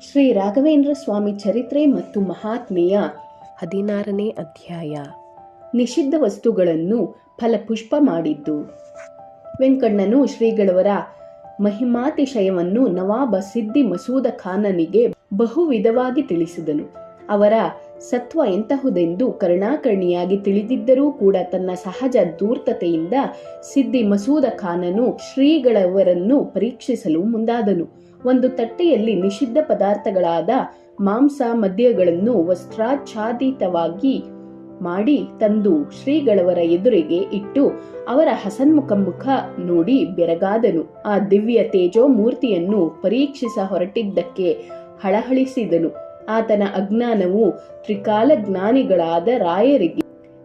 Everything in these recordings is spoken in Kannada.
ಶ್ರೀ ರಾಘವೇಂದ್ರ ಸ್ವಾಮಿ ಚರಿತ್ರೆ ಮತ್ತು ಮಹಾತ್ಮೆಯ ಹದಿನಾರನೇ ಅಧ್ಯಾಯ. ನಿಷಿದ್ಧ ವಸ್ತುಗಳನ್ನು ಫಲಪುಷ್ಪ ಮಾಡಿದ್ದು. ವೆಂಕಣ್ಣನು ಶ್ರೀಗಳವರ ಮಹಿಮಾತಿಶಯವನ್ನು ನವಾಬ ಸಿದ್ದಿ ಮಸೂದ ಖಾನನಿಗೆ ಬಹು ವಿಧವಾಗಿ ತಿಳಿಸಿದನು. ಅವರ ಸತ್ವ ಎಂತಹುದೆಂದು ಕರ್ಣಾಕರ್ಣಿಯಾಗಿ ತಿಳಿದಿದ್ದರೂ ಕೂಡ ತನ್ನ ಸಹಜ ಧೂರ್ತತೆಯಿಂದ ಸಿದ್ದಿ ಮಸೂದ ಖಾನನು ಶ್ರೀಗಳವರನ್ನು ಪರೀಕ್ಷಿಸಲು ಮುಂದಾದನು. ಒಂದು ತಟ್ಟೆಯಲ್ಲಿ ನಿಷಿದ್ಧ ಪದಾರ್ಥಗಳಾದ ಮಾಂಸ ಮದ್ಯಗಳನ್ನು ವಸ್ತ್ರಾಚ್ಛಾದಿತವಾಗಿ ಮಾಡಿ ತಂದು ಶ್ರೀಗಳವರ ಎದುರಿಗೆ ಇಟ್ಟು ಅವರ ಹಸನ್ಮುಖ ಮುಖ ನೋಡಿ ಬೆರಗಾದನು. ಆ ದಿವ್ಯ ತೇಜೋ ಮೂರ್ತಿಯನ್ನು ಪರೀಕ್ಷಿಸ ಹೊರಟಿದ್ದಕ್ಕೆ ಹಳಹಳಿಸಿದನು. ಆತನ ಅಜ್ಞಾನವು ತ್ರಿಕಾಲ ಜ್ಞಾನಿಗಳಾದ ರಾಯರಿಗೆ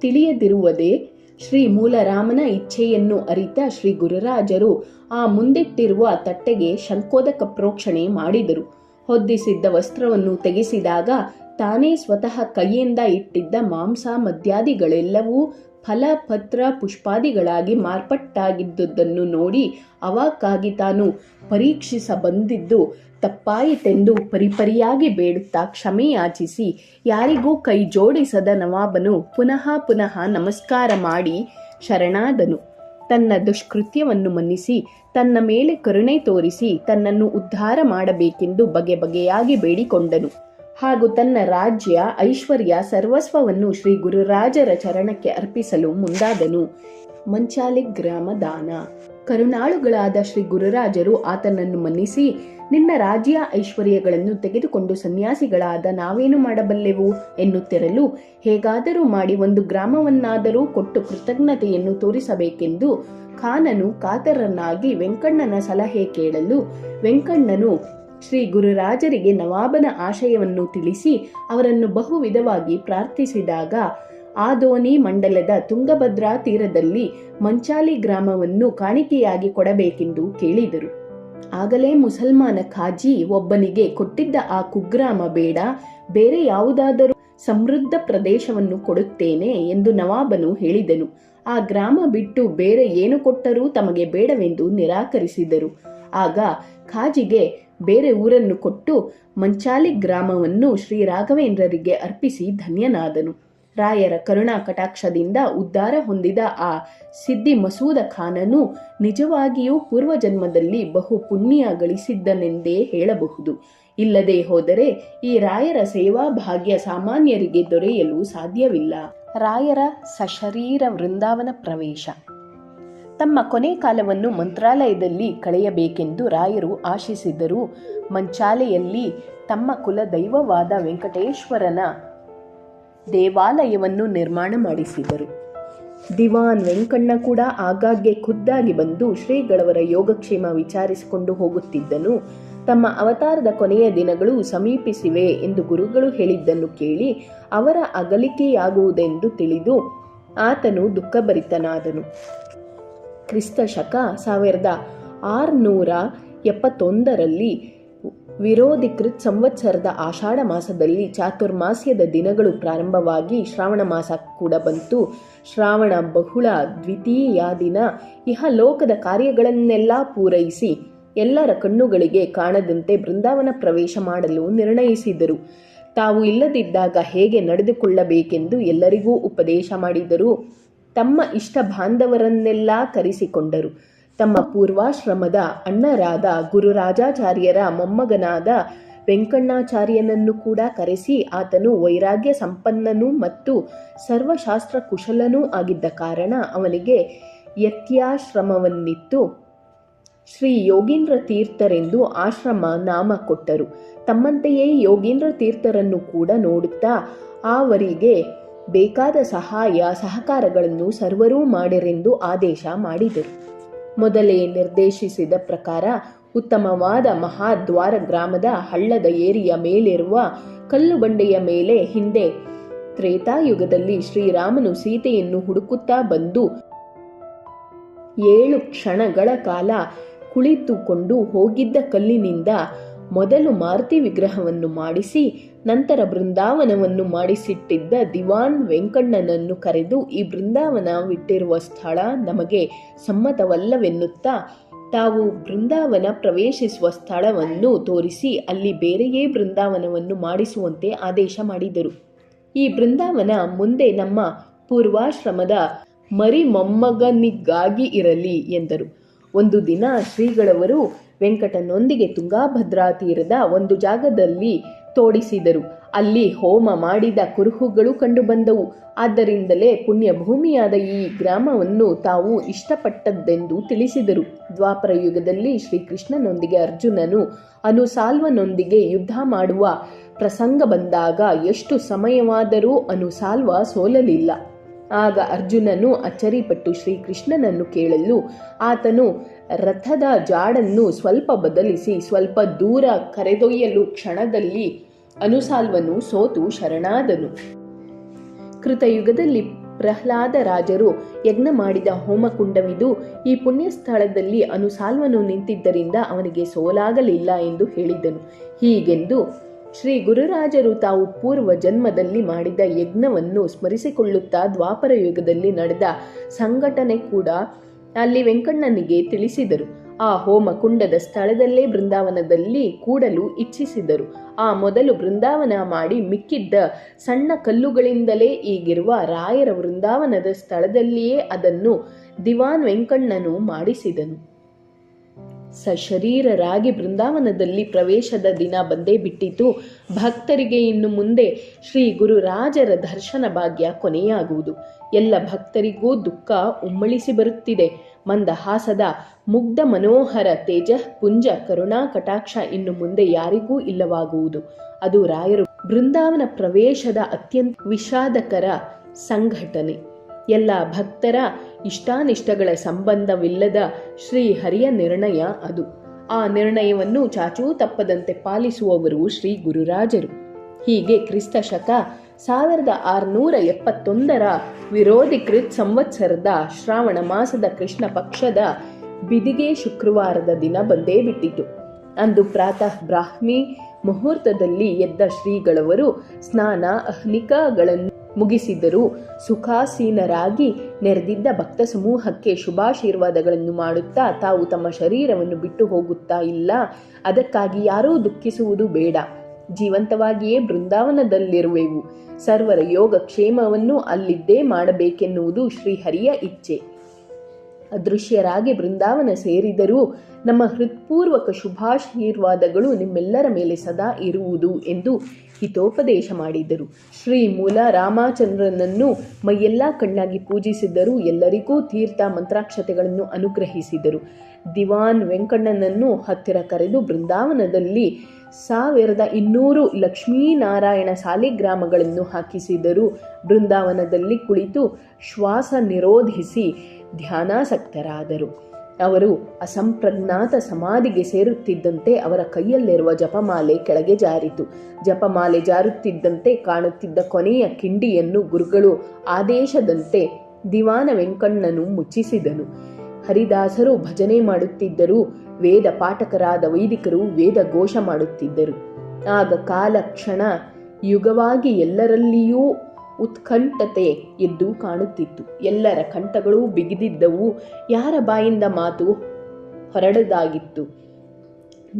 ತಿಳಿಯದಿರುವುದೇ ಶ್ರೀ ಮೂಲರಾಮನ ಇಚ್ಛೆಯನ್ನು ಅರಿತ ಶ್ರೀ ಗುರುರಾಜರು ಆ ಮುಂದಿಟ್ಟಿರುವ ತಟ್ಟೆಗೆ ಶಂಕೋದಕ ಪ್ರೋಕ್ಷಣೆ ಮಾಡಿದರು. ಹೊದ್ದಿಸಿದ್ದ ವಸ್ತ್ರವನ್ನು ತೆಗೆಸಿದಾಗ ತಾನೇ ಸ್ವತಃ ಕೈಯಿಂದ ಇಟ್ಟಿದ್ದ ಮಾಂಸ ಮದ್ಯಾದಿಗಳೆಲ್ಲವೂ ಫಲ ಪತ್ರ ಪುಷ್ಪಾದಿಗಳಾಗಿ ಮಾರ್ಪಟ್ಟಾಗಿದ್ದುದನ್ನು ನೋಡಿ ಅವಾಕ್ಕಾಗಿ ತಾನು ಪರೀಕ್ಷಿಸ ಬಂದಿದ್ದು ತಪ್ಪಾಯಿತೆಂದು ಪರಿಪರಿಯಾಗಿ ಬೇಡುತ್ತಾ ಕ್ಷಮೆಯಾಚಿಸಿ ಯಾರಿಗೂ ಕೈ ಜೋಡಿಸದ ನವಾಬನು ಪುನಃ ಪುನಃ ನಮಸ್ಕಾರ ಮಾಡಿ ಶರಣಾದನು. ತನ್ನ ದುಷ್ಕೃತ್ಯವನ್ನು ಮನ್ನಿಸಿ, ತನ್ನ ಮೇಲೆ ಕರುಣೆ ತೋರಿಸಿ, ತನ್ನನ್ನು ಉದ್ಧಾರ ಮಾಡಬೇಕೆಂದು ಬಗೆ ಬಗೆಯಾಗಿ ಬೇಡಿಕೊಂಡನು. ಹಾಗೂ ತನ್ನ ರಾಜ್ಯ, ಐಶ್ವರ್ಯ, ಸರ್ವಸ್ವವನ್ನು ಶ್ರೀ ಗುರುರಾಜರ ಚರಣಕ್ಕೆ ಅರ್ಪಿಸಲು ಮುಂದಾದನು. ಮಂಚಾಲಿ ಗ್ರಾಮ ದಾನ. ಕರುಣಾಳುಗಳಾದ ಶ್ರೀ ಗುರುರಾಜರು ಆತನನ್ನು ಮನ್ನಿಸಿ, ನಿನ್ನ ರಾಜ್ಯ ಐಶ್ವರ್ಯಗಳನ್ನು ತೆಗೆದುಕೊಂಡು ಸನ್ಯಾಸಿಗಳಾದ ನಾವೇನು ಮಾಡಬಲ್ಲೆವು ಎನ್ನುತ್ತಿರಲು, ಹೇಗಾದರೂ ಮಾಡಿ ಒಂದು ಗ್ರಾಮವನ್ನಾದರೂ ಕೊಟ್ಟು ಕೃತಜ್ಞತೆಯನ್ನು ತೋರಿಸಬೇಕೆಂದು ಖಾನನು ಕಾತರನ್ನಾಗಿ ವೆಂಕಣ್ಣನ ಸಲಹೆ ಕೇಳಲು, ವೆಂಕಣ್ಣನು ಶ್ರೀ ಗುರುರಾಜರಿಗೆ ನವಾಬನ ಆಶಯವನ್ನು ತಿಳಿಸಿ ಅವರನ್ನು ಬಹು ವಿಧವಾಗಿ ಪ್ರಾರ್ಥಿಸಿದಾಗ ಆದೋನಿ ಮಂಡಲದ ತುಂಗಭದ್ರಾ ತೀರದಲ್ಲಿ ಮಂಚಾಲಿ ಗ್ರಾಮವನ್ನು ಕಾಣಿಕೆಯಾಗಿ ಕೊಡಬೇಕೆಂದು ಕೇಳಿದರು. ಆಗಲೇ ಮುಸಲ್ಮಾನ ಖಾಜಿ ಒಬ್ಬನಿಗೆ ಕೊಟ್ಟಿದ್ದ ಆ ಕುಗ್ರಾಮ ಬೇಡ, ಬೇರೆ ಯಾವುದಾದರೂ ಸಮೃದ್ಧ ಪ್ರದೇಶವನ್ನು ಕೊಡುತ್ತೇನೆ ಎಂದು ನವಾಬನು ಹೇಳಿದನು. ಆ ಗ್ರಾಮ ಬಿಟ್ಟು ಬೇರೆ ಏನು ಕೊಟ್ಟರೂ ತಮಗೆ ಬೇಡವೆಂದು ನಿರಾಕರಿಸಿದರು. ಆಗ ಖಾಜಿಗೆ ಬೇರೆ ಊರನ್ನು ಕೊಟ್ಟು ಮಂಚಾಲಿ ಗ್ರಾಮವನ್ನು ಶ್ರೀ ರಾಘವೇಂದ್ರರಿಗೆ ಅರ್ಪಿಸಿ ಧನ್ಯನಾದನು. ರಾಯರ ಕರುಣಾ ಕಟಾಕ್ಷದಿಂದ ಉದ್ಧಾರ ಹೊಂದಿದ ಆ ಸಿದ್ದಿ ಮಸೂದ ಖಾನನು ನಿಜವಾಗಿಯೂ ಪೂರ್ವಜನ್ಮದಲ್ಲಿ ಬಹು ಪುಣ್ಯ ಗಳಿಸಿದ್ದನೆಂದೇ ಹೇಳಬಹುದು. ಇಲ್ಲದೆ ಹೋದರೆ ಈ ರಾಯರ ಸೇವಾ ಭಾಗ್ಯ ಸಾಮಾನ್ಯರಿಗೆ ದೊರೆಯಲು ಸಾಧ್ಯವಿಲ್ಲ. ರಾಯರ ಸಶರೀರ ವೃಂದಾವನ ಪ್ರವೇಶ. ತಮ್ಮ ಕೊನೆ ಕಾಲವನ್ನು ಮಂತ್ರಾಲಯದಲ್ಲಿ ಕಳೆಯಬೇಕೆಂದು ರಾಯರು ಆಶಿಸಿದರು. ಮಂಚಾಲೆಯಲ್ಲಿ ತಮ್ಮ ಕುಲ ದೈವವಾದ ವೆಂಕಟೇಶ್ವರನ ದೇವಾಲಯವನ್ನು ನಿರ್ಮಾಣ ಮಾಡಿಸಿದರು. ದಿವಾನ್ ವೆಂಕಣ್ಣ ಕೂಡ ಆಗಾಗ್ಗೆ ಖುದ್ದಾಗಿ ಬಂದು ಶ್ರೀಗಳವರ ಯೋಗಕ್ಷೇಮ ವಿಚಾರಿಸಿಕೊಂಡು ಹೋಗುತ್ತಿದ್ದನು. ತಮ್ಮ ಅವತಾರದ ಕೊನೆಯ ದಿನಗಳು ಸಮೀಪಿಸಿವೆ ಎಂದು ಗುರುಗಳು ಹೇಳಿದ್ದನ್ನು ಕೇಳಿ ಅವರ ಅಗಲಿಕೆಯಾಗುವುದೆಂದು ತಿಳಿದು ಆತನು ದುಃಖಭರಿತನಾದನು. ಕ್ರಿಸ್ತ ಶಕ ಸಾವಿರದ ಆರುನೂರ ಎಪ್ಪತ್ತೊಂದರಲ್ಲಿ ವಿರೋಧಿಕೃತ್ ಸಂವತ್ಸರದ ಆಷಾಢ ಮಾಸದಲ್ಲಿ ಚಾತುರ್ಮಾಸ್ಯದ ದಿನಗಳು ಪ್ರಾರಂಭವಾಗಿ ಶ್ರಾವಣ ಮಾಸ ಕೂಡ ಬಂತು. ಶ್ರಾವಣ ಬಹುಳ ದ್ವಿತೀಯ ದಿನ. ಇಹ ಲೋಕದ ಕಾರ್ಯಗಳನ್ನೆಲ್ಲ ಪೂರೈಸಿ ಎಲ್ಲರ ಕಣ್ಣುಗಳಿಗೆ ಕಾಣದಂತೆ ಬೃಂದಾವನ ಪ್ರವೇಶ ಮಾಡಲು ನಿರ್ಣಯಿಸಿದರು. ತಾವು ಇಲ್ಲದಿದ್ದಾಗ ಹೇಗೆ ನಡೆದುಕೊಳ್ಳಬೇಕೆಂದು ಎಲ್ಲರಿಗೂ ಉಪದೇಶ ಮಾಡಿದರು. ತಮ್ಮ ಇಷ್ಟ ಬಾಂಧವರನ್ನೆಲ್ಲ ಕರೆಸಿಕೊಂಡರು. ತಮ್ಮ ಪೂರ್ವಾಶ್ರಮದ ಅಣ್ಣರಾದ ಗುರುರಾಜಾಚಾರ್ಯರ ಮೊಮ್ಮಗನಾದ ವೆಂಕಣ್ಣಾಚಾರ್ಯನನ್ನು ಕೂಡ ಕರೆಸಿ ಆತನು ವೈರಾಗ್ಯ ಸಂಪನ್ನನೂ ಮತ್ತು ಸರ್ವಶಾಸ್ತ್ರ ಕುಶಲನೂ ಆಗಿದ್ದ ಕಾರಣ ಅವನಿಗೆ ಯತ್ಯಾಶ್ರಮವನ್ನಿತ್ತು. ಶ್ರೀ ಯೋಗೀಂದ್ರ ತೀರ್ಥರೆಂದು ಆಶ್ರಮ ನಾಮ ಕೊಟ್ಟರು. ತಮ್ಮಂತೆಯೇ ಯೋಗೀಂದ್ರ ತೀರ್ಥರನ್ನು ಕೂಡ ನೋಡುತ್ತಾ ಆವರಿಗೆ ಬೇಕಾದ ಸಹಾಯ ಸಹಕಾರಗಳನ್ನು ಸರ್ವರೂ ಮಾಡಿರೆಂದು ಆದೇಶ ಮಾಡಿದರು. ಮೊದಲೇ ನಿರ್ದೇಶಿಸಿದ ಪ್ರಕಾರ, ಉತ್ತಮವಾದ ಮಹಾದ್ವಾರ ಗ್ರಾಮದ ಹಳ್ಳದ ಏರಿಯ ಮೇಲಿರುವ ಕಲ್ಲು ಬಂಡೆಯ ಮೇಲೆ ಹಿಂದೆ ತ್ರೇತಾಯುಗದಲ್ಲಿ ಶ್ರೀರಾಮನು ಸೀತೆಯನ್ನು ಹುಡುಕುತ್ತಾ ಬಂದು ಏಳು ಕ್ಷಣಗಳ ಕಾಲ ಕುಳಿತುಕೊಂಡು ಹೋಗಿದ್ದ ಕಲ್ಲಿನಿಂದ ಮೊದಲು ಮಾರುತಿ ವಿಗ್ರಹವನ್ನು ಮಾಡಿಸಿ, ನಂತರ ಬೃಂದಾವನವನ್ನು ಮಾಡಿಸಿಟ್ಟಿದ್ದ ದಿವಾನ್ ವೆಂಕಣ್ಣನನ್ನು ಕರೆದು ಈ ಬೃಂದಾವನ ಬಿಟ್ಟಿರುವ ಸ್ಥಳ ನಮಗೆ ಸಮ್ಮತವಲ್ಲವೆನ್ನುತ್ತಾ, ತಾವು ಬೃಂದಾವನ ಪ್ರವೇಶಿಸುವ ಸ್ಥಳವನ್ನು ತೋರಿಸಿ ಅಲ್ಲಿ ಬೇರೆಯೇ ಬೃಂದಾವನವನ್ನು ಮಾಡಿಸುವಂತೆ ಆದೇಶ ಮಾಡಿದರು. ಈ ಬೃಂದಾವನ ಮುಂದೆ ನಮ್ಮ ಪೂರ್ವಾಶ್ರಮದ ಮರಿ ಮೊಮ್ಮಗನಿಗಾಗಿ ಇರಲಿ ಎಂದರು. ಒಂದು ದಿನ ಶ್ರೀಗಳವರು ವೆಂಕಟನೊಂದಿಗೆ ತುಂಗಾಭದ್ರಾ ತೀರದ ಒಂದು ಜಾಗದಲ್ಲಿ ತೋಡಿಸಿದರು. ಅಲ್ಲಿ ಹೋಮ ಮಾಡಿದ ಕುರುಹುಗಳು ಕಂಡುಬಂದವು. ಆದ್ದರಿಂದಲೇ ಪುಣ್ಯಭೂಮಿಯಾದ ಈ ಗ್ರಾಮವನ್ನು ತಾವು ಇಷ್ಟಪಟ್ಟದ್ದೆಂದು ತಿಳಿಸಿದರು. ದ್ವಾಪರ ಯುಗದಲ್ಲಿ ಶ್ರೀಕೃಷ್ಣನೊಂದಿಗೆ ಅರ್ಜುನನು ಅನುಸಾಲ್ವನೊಂದಿಗೆ ಯುದ್ಧ ಮಾಡುವ ಪ್ರಸಂಗ ಬಂದಾಗ ಎಷ್ಟು ಸಮಯವಾದರೂ ಅನುಸಾಲ್ವ ಸೋಲಲಿಲ್ಲ. ಆಗ ಅರ್ಜುನನು ಅಚ್ಚರಿಪಟ್ಟು ಶ್ರೀಕೃಷ್ಣನನ್ನು ಕೇಳಲು, ಆತನು ರಥದ ಜಾಡನ್ನು ಸ್ವಲ್ಪ ಬದಲಿಸಿ ಸ್ವಲ್ಪ ದೂರ ಕರೆದೊಯ್ಯಲು ಕ್ಷಣದಲ್ಲಿ ಅನುಸಾಲ್ವನು ಸೋತು ಶರಣಾದನು. ಕೃತಯುಗದಲ್ಲಿ ಪ್ರಹ್ಲಾದ ರಾಜರು ಯಜ್ಞ ಮಾಡಿದ ಹೋಮಕುಂಡವಿದು ಈ ಪುಣ್ಯ ಸ್ಥಳದಲ್ಲಿ ಅನುಸಾಲ್ವನು ನಿಂತಿದ್ದರಿಂದ ಅವನಿಗೆ ಸೋಲಾಗಲಿಲ್ಲ ಎಂದು ಹೇಳಿದನು ಹೀಗೆಂದು ಶ್ರೀ ಗುರುರಾಜರು ತಾವು ಪೂರ್ವ ಜನ್ಮದಲ್ಲಿ ಮಾಡಿದ ಯಜ್ಞವನ್ನು ಸ್ಮರಿಸಿಕೊಳ್ಳುತ್ತಾ ದ್ವಾಪರ ಯುಗದಲ್ಲಿ ನಡೆದ ಸಂಘಟನೆ ಕೂಡ ಅಲ್ಲಿ ವೆಂಕಣ್ಣನಿಗೆ ತಿಳಿಸಿದರು. ಆ ಹೋಮ ಕುಂಡದ ಸ್ಥಳದಲ್ಲೇ ಬೃಂದಾವನದಲ್ಲಿ ಕೂಡಲು ಇಚ್ಛಿಸಿದರು. ಆ ಮೊದಲು ಬೃಂದಾವನ ಮಾಡಿ ಮಿಕ್ಕಿದ್ದ ಸಣ್ಣ ಕಲ್ಲುಗಳಿಂದಲೇ ಈಗಿರುವ ರಾಯರ ಬೃಂದಾವನದ ಸ್ಥಳದಲ್ಲಿಯೇ ಅದನ್ನು ದಿವಾನ್ ವೆಂಕಣ್ಣನು ಮಾಡಿಸಿದನು. ಸಶರೀರರಾಗಿ ಬೃಂದಾವನದಲ್ಲಿ ಪ್ರವೇಶದ ದಿನ ಬಂದೇ ಬಿಟ್ಟಿತು. ಭಕ್ತರಿಗೆ ಇನ್ನು ಮುಂದೆ ಶ್ರೀ ಗುರುರಾಜರ ದರ್ಶನ ಭಾಗ್ಯ ಕೊನೆಯಾಗುವುದು. ಎಲ್ಲ ಭಕ್ತರಿಗೂ ದುಃಖ ಉಮ್ಮಳಿಸಿ ಬರುತ್ತಿದೆ. ಮಂದಹಾಸದ, ಮುಗ್ಧ ಮನೋಹರ, ತೇಜ, ಪುಂಜ, ಕರುಣಾ, ಕಟಾಕ್ಷ ಇನ್ನು ಮುಂದೆ ಯಾರಿಗೂ ಇಲ್ಲವಾಗುವುದು. ಅದು ರಾಯರು ಬೃಂದಾವನ ಪ್ರವೇಶದ ಅತ್ಯಂತ ವಿಷಾದಕರ ಸಂಘಟನೆ. ಎಲ್ಲ ಭಕ್ತರ ಇಷ್ಟಾನಿಷ್ಟಗಳ ಸಂಬಂಧವಿಲ್ಲದ ಶ್ರೀಹರಿಯ ನಿರ್ಣಯ ಅದು. ಆ ನಿರ್ಣಯವನ್ನು ಚಾಚೂ ತಪ್ಪದಂತೆ ಪಾಲಿಸುವವರು ಶ್ರೀ ಗುರುರಾಜರು. ಹೀಗೆ ಕ್ರಿಸ್ತ ಶಕ ಸಾವಿರದ ಆರುನೂರ ಎಪ್ಪತ್ತೊಂದರ ವಿರೋಧಿ ಕೃತ್ ಸಂವತ್ಸರದ ಶ್ರಾವಣ ಮಾಸದ ಕೃಷ್ಣ ಪಕ್ಷದ ಬಿದಿಗೆ ಶುಕ್ರವಾರದ ದಿನ ಬಂದೇ ಬಿಟ್ಟಿತು. ಅಂದು ಪ್ರಾತಃ ಬ್ರಾಹ್ಮಿ ಮುಹೂರ್ತದಲ್ಲಿ ಎದ್ದ ಶ್ರೀಗಳವರು ಸ್ನಾನ, ಅಹ್ನಿಕಗಳನ್ನು ಮುಗಿಸಿದರೂ. ಸುಖಾಸೀನರಾಗಿ ನೆರೆದಿದ್ದ ಭಕ್ತ ಸಮೂಹಕ್ಕೆ ಶುಭಾಶೀರ್ವಾದಗಳನ್ನು ಮಾಡುತ್ತಾ ತಾವು ತಮ್ಮ ಶರೀರವನ್ನು ಬಿಟ್ಟು ಹೋಗುತ್ತಾ ಇಲ್ಲ. ಅದಕ್ಕಾಗಿ ಯಾರೂ ದುಃಖಿಸುವುದು ಬೇಡ. ಜೀವಂತವಾಗಿಯೇ ಬೃಂದಾವನದಲ್ಲಿರುವೆವು. ಸರ್ವರ ಯೋಗಕ್ಷೇಮವನ್ನು ಅಲ್ಲಿದ್ದೇ ಮಾಡಬೇಕೆನ್ನುವುದು ಶ್ರೀಹರಿಯ ಇಚ್ಛೆ. ಅದೃಶ್ಯರಾಗಿ ಬೃಂದಾವನ ಸೇರಿದರೂ ನಮ್ಮ ಹೃತ್ಪೂರ್ವಕ ಶುಭಾಶೀರ್ವಾದಗಳು ನಿಮ್ಮೆಲ್ಲರ ಮೇಲೆ ಸದಾ ಇರುವುದು ಎಂದು ಹಿತೋಪದೇಶ ಮಾಡಿದರು ಶ್ರೀ ಮೂಲ ರಾಮಚಂದ್ರನನ್ನು ಮೈಯೆಲ್ಲ ಕಣ್ಣಾಗಿ ಪೂಜಿಸಿದ್ದರು. ಎಲ್ಲರಿಗೂ ತೀರ್ಥ ಮಂತ್ರಾಕ್ಷತೆಗಳನ್ನು ಅನುಗ್ರಹಿಸಿದರು. ದಿವಾನ್ ವೆಂಕಣ್ಣನನ್ನು ಹತ್ತಿರ ಕರೆದು ಬೃಂದಾವನದಲ್ಲಿ ಸಾವಿರದ ಇನ್ನೂರು ಲಕ್ಷ್ಮೀನಾರಾಯಣ ಸಾಲಿಗ್ರಾಮಗಳನ್ನು ಹಾಕಿಸಿದರು. ಬೃಂದಾವನದಲ್ಲಿ ಕುಳಿತು ಶ್ವಾಸ ನಿರೋಧಿಸಿ ಧ್ಯಾನಾಸಕ್ತರಾದರು. ಅವರು ಅಸಂಪ್ರಜ್ಞಾತ ಸಮಾಧಿಗೆ ಸೇರುತ್ತಿದ್ದಂತೆ ಅವರ ಕೈಯಲ್ಲಿರುವ ಜಪಮಾಲೆ ಕೆಳಗೆ ಜಾರಿತು. ಜಪಮಾಲೆ ಜಾರುತ್ತಿದ್ದಂತೆ ಕಾಣುತ್ತಿದ್ದ ಕೊನೆಯ ಕಿಂಡಿಯನ್ನು ಗುರುಗಳು ಆದೇಶದಂತೆ ದಿವಾನ ವೆಂಕಣ್ಣನು ಮುಚ್ಚಿಸಿದನು. ಹರಿದಾಸರು ಭಜನೆ ಮಾಡುತ್ತಿದ್ದರು, ವೇದ ಪಾಠಕರಾದ ವೈದಿಕರು ವೇದ ಘೋಷ ಮಾಡುತ್ತಿದ್ದರು. ಆಗ ಕಾಲಕ್ಷಣ ಯುಗವಾಗಿ ಎಲ್ಲರಲ್ಲಿಯೂ ಉತ್ಕಂಠತೆ ಎದ್ದು ಕಾಣುತ್ತಿತ್ತು. ಎಲ್ಲರ ಕಂಠಗಳು ಬಿಗಿದಿದ್ದವು. ಯಾರ ಬಾಯಿಂದ ಮಾತು ಹೊರಡದಾಗಿತ್ತು?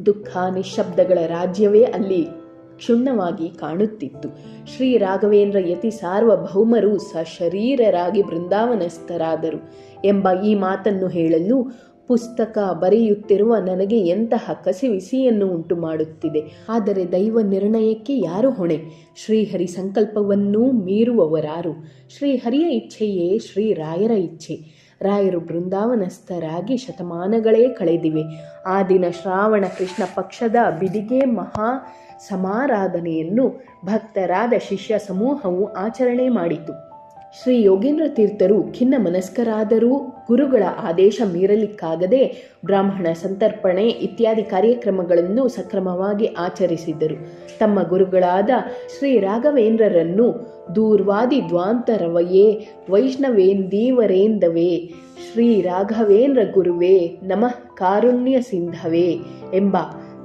ದುಃಖ ನಿಶಬ್ದಗಳ ರಾಜ್ಯವೇ ಅಲ್ಲಿ ಕ್ಷುಣ್ಣವಾಗಿ ಕಾಣುತ್ತಿತ್ತು. ಶ್ರೀ ರಾಘವೇಂದ್ರ ಯತಿ ಸಾರ್ವಭೌಮರು ಸಶರೀರರಾಗಿ ಬೃಂದಾವನಸ್ಥರಾದರು ಎಂಬ ಈ ಮಾತನ್ನು ಹೇಳಲು ಪುಸ್ತಕ ಬರೆಯುತ್ತಿರುವ ನನಗೆ ಎಂತಹ ಕಸಿವಿಸಿಯನ್ನು ಉಂಟು ಮಾಡುತ್ತಿದೆ. ಆದರೆ ದೈವ ನಿರ್ಣಯಕ್ಕೆ ಯಾರು ಹೊಣೆ? ಶ್ರೀಹರಿ ಸಂಕಲ್ಪವನ್ನೂ ಮೀರುವವರಾರು. ಶ್ರೀಹರಿಯ ಇಚ್ಛೆಯೇ ಶ್ರೀರಾಯರ ಇಚ್ಛೆ. ರಾಯರು ಬೃಂದಾವನಸ್ಥರಾಗಿ ಶತಮಾನಗಳೇ ಕಳೆದಿವೆ. ಆ ದಿನ ಶ್ರಾವಣ ಕೃಷ್ಣ ಪಕ್ಷದ ಬಿದಿಗೆ ಮಹಾ ಸಮಾರಾಧನೆಯನ್ನು ಭಕ್ತರಾದ ಶಿಷ್ಯ ಸಮೂಹವು ಆಚರಣೆ ಮಾಡಿತು. ಶ್ರೀ ಯೋಗೇಂದ್ರ ತೀರ್ಥರು ಖಿನ್ನ ಮನಸ್ಕರಾದರೂ ಗುರುಗಳ ಆದೇಶ ಮೀರಲಿಕ್ಕಾಗದೆ ಬ್ರಾಹ್ಮಣ ಸಂತರ್ಪಣೆ ಇತ್ಯಾದಿ ಕಾರ್ಯಕ್ರಮಗಳನ್ನು ಸಕ್ರಮವಾಗಿ ಆಚರಿಸಿದರು. ತಮ್ಮ ಗುರುಗಳಾದ ಶ್ರೀ ರಾಘವೇಂದ್ರರನ್ನು ದೂರ್ವಾದಿ ದ್ವಾಂತರವಯೇ ವೈಷ್ಣವೇಂದೀವರೇಂದವೇ ಶ್ರೀ ರಾಘವೇಂದ್ರ ಗುರುವೇ ನಮಃ ಕಾರುಣ್ಯ ಸಿಂಧವೇ ಎಂಬ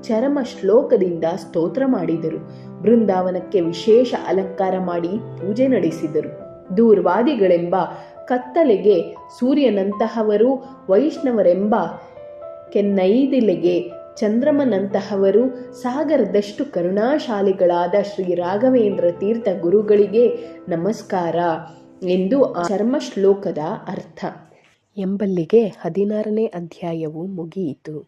ಚರಮ ಶ್ಲೋಕದಿಂದ ಸ್ತೋತ್ರ ಮಾಡಿದರು. ಬೃಂದಾವನಕ್ಕೆ ವಿಶೇಷ ಅಲಂಕಾರ ಮಾಡಿ ಪೂಜೆ ನಡೆಸಿದರು. ದೂರ್ವಾದಿಗಳೆಂಬ ಕತ್ತಲೆಗೆ ಸೂರ್ಯನಂತಹವರು, ವೈಷ್ಣವರೆಂಬ ಕೆನ್ನೈದಿಲೆಗೆ ಚಂದ್ರಮನಂತಹವರು, ಸಾಗರದಷ್ಟು ಕರುಣಾಶಾಲಿಗಳಾದ ಶ್ರೀ ರಾಘವೇಂದ್ರ ತೀರ್ಥ ಗುರುಗಳಿಗೆ ನಮಸ್ಕಾರ ಎಂದು ಆ ಚರ್ಮ ಶ್ಲೋಕದ ಅರ್ಥ. ಎಂಬಲ್ಲಿಗೆ ಹದಿನಾರನೇ ಅಧ್ಯಾಯವು ಮುಗಿಯಿತು.